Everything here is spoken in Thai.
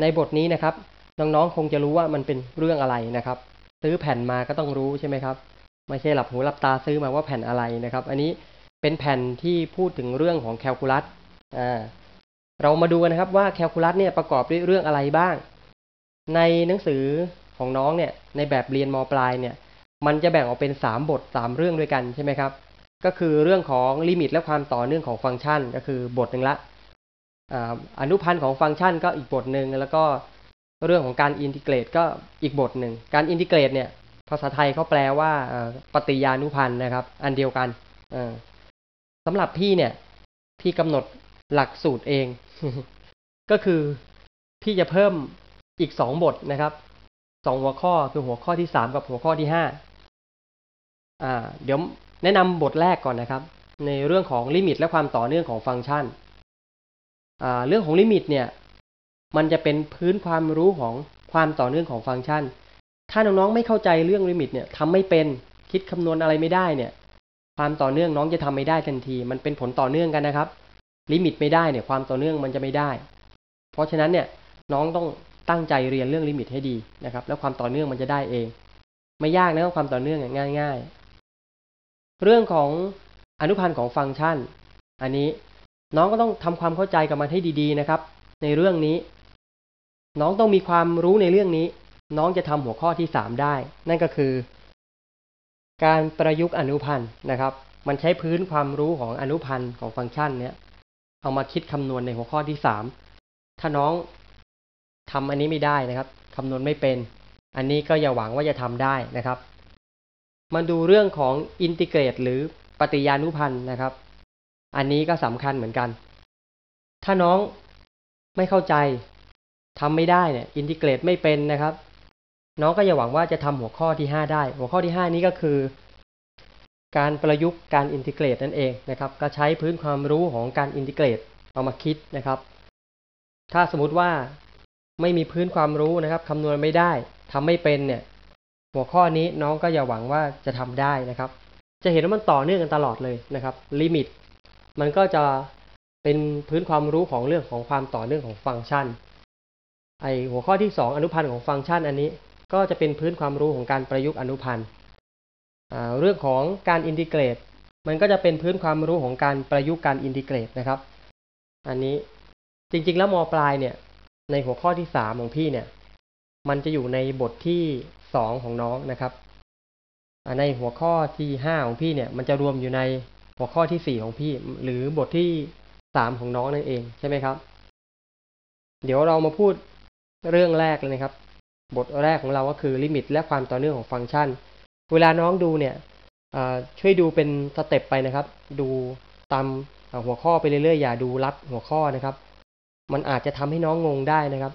ในบทนี้นะครับน้องๆคงจะรู้ว่ามันเป็นเรื่องอะไรนะครับ ซื้อแผ่นมาก็ต้องรู้ใช่ไหมครับไม่ใช่หลับหูหลับตาซื้อมาว่าแผ่นอะไรนะครับ อันนี้เป็นแผ่นที่พูดถึงเรื่องของแคลคูลัสอ่าเรามาดูกันนะครับว่าแคลคูลัสเนี่ยประกอบด้วยเรื่องอะไรบ้าง ในหนังสือของน้องเนี่ยในแบบเรียนมปลายเนี่ยมันจะแบ่งออกเป็นสามบทสามเรื่องด้วยกันใช่ไหมครับ ก็คือเรื่องของลิมิตและความต่อเนื่องของฟังก์ชัน ก็คือบทหนึ่งละ อนุพันธ์ของฟังก์ชันก็อีกบทหนึ่งแล้วก็เรื่องของการอินทิเกรตก็อีกบทหนึ่งการอินทิเกรตเนี่ยภาษาไทยเขาแปลว่าปฏิยานุพันธ์นะครับ อันเดียวกันสำหรับพี่เนี่ย พี่กำหนดหลักสูตรเอง ก็คือพี่จะเพิ่มอีกสองบทนะครับสองหัวข้อคือหัวข้อที่สามกับหัวข้อที่ห้าเดี๋ยวแนะนำบทแรกก่อนนะครับ ในเรื่องของลิมิตและความต่อเนื่องของฟังก์ชัน เรื่องของลิมิตเนี่ย มันจะเป็นพื้นความรู้ของความต่อเนื่องของฟังก์ชัน ถ้าน้องๆไม่เข้าใจเรื่องลิมิตเนี่ยทำไม่เป็นคิดคำนวณอะไรไม่ได้เนี่ย ความต่อเนื่องน้องจะทำไม่ได้ทันที มันเป็นผลต่อเนื่องกันนะครับ ลิมิตไม่ได้เนี่ยความต่อเนื่องมันจะไม่ได้ เพราะฉะนั้นเนี่ยน้องต้องตั้งใจเรียนเรื่องลิมิตให้ดีนะครับ แล้วความต่อเนื่องมันจะได้เอง ไม่ยากนะความต่อเนื่องง่ายง่ายเรื่องของอนุพันธ์ของฟังก์ชัน อันนี้ น้องก็ต้องทำความเข้าใจกับมันให้ดีๆนะครับ ในเรื่องนี้ น้องต้องมีความรู้ในเรื่องนี้ น้องจะทำหัวข้อที่สามได้ นั่นก็คือ การประยุกต์อนุพันธ์นะครับ มันใช้พื้นความรู้ของอนุพันธ์ของฟังก์ชันเนี้ยเอามาคิดคำนวณในหัวข้อที่สามถ้าน้องทำอันนี้ไม่ได้นะครับคำนวณไม่เป็น อันนี้ก็อย่าหวังว่าจะทำได้นะครับ มาดูเรื่องของอินทิเกรต หรือปฏิยานุพันธ์นะครับ อันนี้ก็สำคัญเหมือนกัน ถ้าน้องไม่เข้าใจทำไม่ได้เนี่ยอินทิเกรตไม่เป็นนะครับ น้องก็อย่าหวังว่าจะทำหัวข้อที่ห้าได้ หัวข้อที่ห้านี้ก็คือ การประยุกต์การอินทิเกรตนั่นเองนะครับ ก็ใช้พื้นความรู้ของการอินทิเกรตเอามาคิดนะครับ ถ้าสมมติว่าไม่มีพื้นความรู้นะครับคำนวณไม่ได้ทำไม่เป็นเนี่ย หัวข้อนี้น้องก็อย่าหวังว่าจะทำได้นะครับ จะเห็นว่ามันต่อเนื่องกันตลอดเลยนะครับลิมิต มันก็จะเป็นพื้นความรู้ของเรื่องของความต่อเนื่องของฟังก์ชัน ไอหัวข้อที่ 2 อนุพันธ์ของฟังก์ชันอันนี้ ก็จะเป็นพื้นความรู้ของการประยุกต์อนุพันธ์เรื่องของการอินทิเกรต มันก็จะเป็นพื้นความรู้ของการประยุกต์การอินทิเกรตนะครับ อันนี้จริงๆแล้วมปลายเนี่ย ในหัวข้อที่สามของพี่เนี่ย มันจะอยู่ในบทที่สองของน้องนะครับ ในหัวข้อที่ห้าของพี่เนี่ย มันจะรวมอยู่ใน หัวข้อที่สี่ของพี่ หรือบทที่สามของน้องนั่นเองใช่ไหมครับ เดี๋ยวเรามาพูดเรื่องแรกเลยนะครับ บทแรกของเราก็คือลิมิตและความต่อเนื่องของฟังก์ชัน เวลาน้องดูเนี่ยช่วยดูเป็นสเต็ปไปนะครับ ดูตามหัวข้อไปเรื่อยๆอย่าดูรัดหัวข้อนะครับ มันอาจจะทำให้น้องงงได้นะครับ